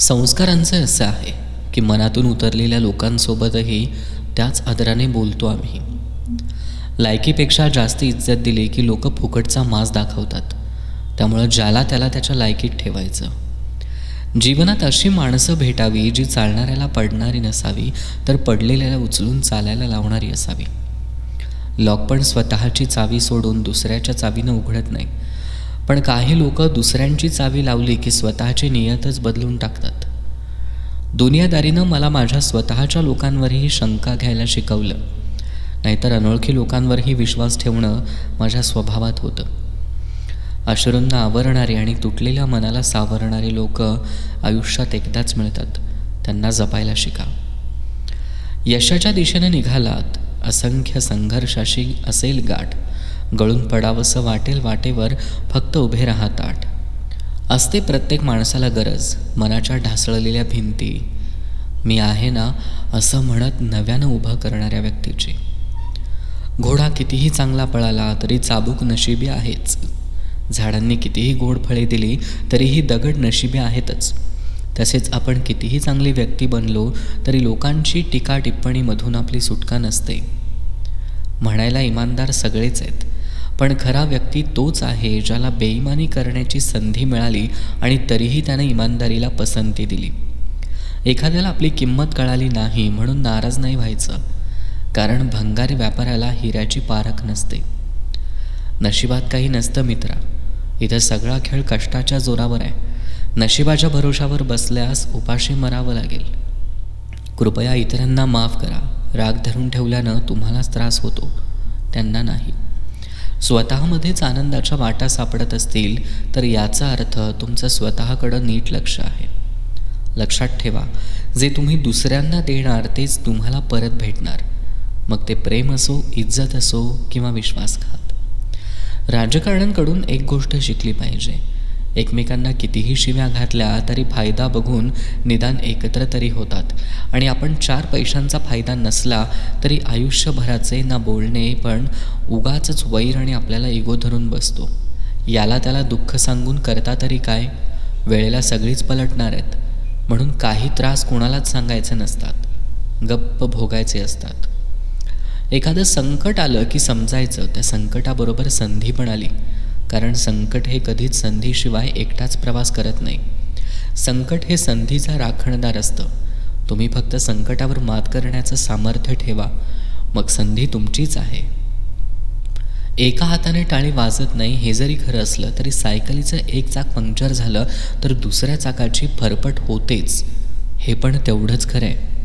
संस्कारांचं असं आहे की मनातून उतरलेल्या लोकांसोबतही त्याच आदराने बोलतो आम्ही. लायकीपेक्षा जास्त इज्जत दिली की लोक फुकटचा मास दाखवतात. त्यामुळं ज्याला त्याला त्याच्या लायकीत ठेवायचं. जीवनात अशी माणसं भेटावी जी चालणाऱ्याला पडणारी नसावी तर पडलेल्याला उचलून चालायला लावणारी असावी. लॉक पण स्वतःची चावी सोडून दुसऱ्याच्या चावीनं उघडत नाही. पण काही लोक दुसऱ्यांची चावी लावली की स्वतःची नियतच बदलून टाकतात. दुनियादारीनं मला माझ्या स्वतःच्या लोकांवरही शंका घ्यायला शिकवलं. नाहीतर अनोळखी लोकांवरही विश्वास ठेवणं माझ्या स्वभावात होतं. अश्रूंना आवरणारे आणि तुटलेल्या मनाला सावरणारे लोक आयुष्यात एकदाच मिळतात. त्यांना जपायला शिका. यशाच्या दिशेने निघालात असंख्य संघर्षाशी असेल गाठ. गळून पडावंसं वाटेल वाटेवर फक्त उभे राहतात असते प्रत्येक माणसाला गरज मनाच्या ढासळलेल्या भिंती. मी आहे ना असं म्हणत नव्यानं उभं करणाऱ्या व्यक्तीची. घोडा कितीही चांगला पळाला तरी चाबूक नशिबी आहेच. झाडांनी कितीही गोड फळे दिली तरीही दगड नशिबी आहेतच. तसेच आपण कितीही चांगली व्यक्ती बनलो तरी लोकांची टीका टिप्पणीमधून आपली सुटका नसते. म्हणायला इमानदार सगळेच आहेत. पण खरा व्यक्ती तोच आहे ज्याला बेईमानी करण्याची संधी मिळाली आणि तरीही त्याने इमानदारीला पसंती दिली. एखाद्याला आपली किंमत कळाली नाही म्हणून नाराज नाही व्हायचं कारण भंगारी व्यापाऱ्याला हिऱ्याची पारख नसते. नशिबात काही नसतं मित्रा इथं सगळा खेळ कष्टाच्या जोरावर आहे. नशिबाच्या भरोशावर बसल्यास उपाशी मरावं लागेल. कृपया इतरांना माफ करा राग धरून ठेवल्यानं तुम्हालाच त्रास होतो त्यांना नाही. स्वतःमध्येच आनंदाच्या वाटा सापडत असतील तर याचा अर्थ तुमचं स्वतःकडं नीट लक्ष आहे. लक्षात ठेवा जे तुम्ही दुसऱ्यांना देणार तेच तुम्हाला परत भेटणार. मग ते प्रेम असो इज्जत असो किंवा विश्वासघात. राजकारण्यांकडून एक गोष्ट शिकली पाहिजे. एकमेकांना कितीही शिव्या घातल्या तरी फायदा बघून निदान एकत्र तरी होतात. आणि आपण चार पैशांचा फायदा नसला तरी आयुष्यभराचे ना बोलणे पण उगाच वैर आणि आपल्याला इगो धरून बसतो. याला त्याला दुःख सांगून करता तरी काय? वेळेला सगळीच पलटणार आहेत. म्हणून काही त्रास कोणालाच सांगायचे नसतात. गप्प भोगायचे असतात. एखादं संकट आलं की समजायचं. त्या संकटाबरोबर संधी पण आली. कारण संकट हे कधीच संधीशिवाय एकटाच प्रवास करत नाही. संकट हे संधीचा राखणदार असतं. तुम्ही फक्त संकटावर मात करण्याचं सामर्थ्य ठेवा. मग संधी तुमचीच आहे. एका हाताने टाळी वाजत नाही हे जरी खरं असलं तरी सायकलीचं एक चाक पंक्चर झालं तर दुसऱ्या चाकाची फरफट होतेच. हे पण तेवढंच खरं आहे